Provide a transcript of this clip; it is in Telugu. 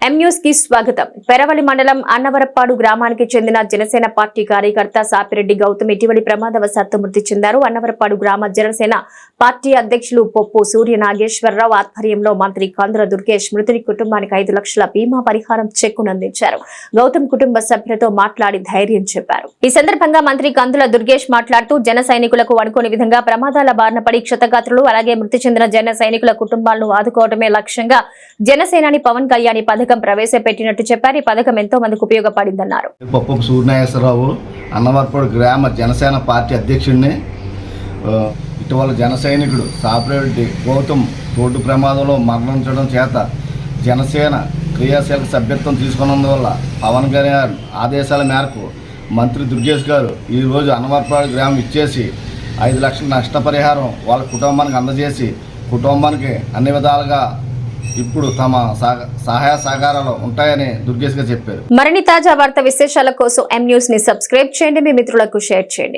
కి స్వాగతం. పెరవలి మండలం అన్నవరపాడు గ్రామానికి చెందిన జనసేన పార్టీ కార్యకర్త సాపిరెడ్డి గౌతమ్ ఇటీవలి ప్రమాదవశాత్తు మృతి చెందారు. అన్నవరపాడు గ్రామ జనసేన పార్టీ అధ్యక్షులు పొప్పు సూర్య నాగేశ్వరరావు ఆధ్వర్యంలో మంత్రి కందుల దుర్గేష్ మృతుడి కుటుంబానికి ఐదు లక్షల బీమా పరిహారం చెక్కును అందించారు గౌతమ్ కుటుంబ సభ్యులతో మాట్లాడి ధైర్యం చెప్పారు. ఈ సందర్భంగా మంత్రి కందుల దుర్గేష్ మాట్లాడుతూ జన సైనికులకు అనుకోని విధంగా ప్రమాదాల బారిన పడి క్షతగాత్రులు అలాగే మృతి చెందిన జన సైనికుల కుటుంబాలను ఆదుకోవడమే లక్ష్యంగా జనసేనాని పవన్ కళ్యాణ్ పథకం పథకం ప్రవేశపెట్టినట్టు చెప్పారు. ఈ పథకం ఎంతో మందికి ఉపయోగపడిందన్నారు. పప్పు సూర్యనాగేశ్వరరావు అన్నవరపాడు గ్రామ జనసేన పార్టీ అధ్యక్షుడిని ఇటీవల జన సైనికుడు సాపిరెడ్డి గౌతమ్ రోడ్డు ప్రమాదంలో మరణించడం చేత జనసేన క్రియాశీలక సభ్యత్వం తీసుకున్నందువల్ల పవన్ కళ్యాణ్ ఆదేశాల మేరకు మంత్రి దుర్గేష్ గారు ఈరోజు అన్నవరపాడు గ్రామం ఇచ్చేసి ఐదు లక్షల నష్టపరిహారం వాళ్ళ కుటుంబానికి అందజేసి కుటుంబానికి అన్ని విధాలుగా ఇప్పుడు తమ సహాయ సహకారాలు ఉంటాయని దుర్గేష్ గారు చెప్పారు. మరిన్ని తాజా వార్త విశేషాల కోసం ఎం న్యూస్ని సబ్స్క్రైబ్ చేయండి. మీ మిత్రులకు షేర్ చేయండి.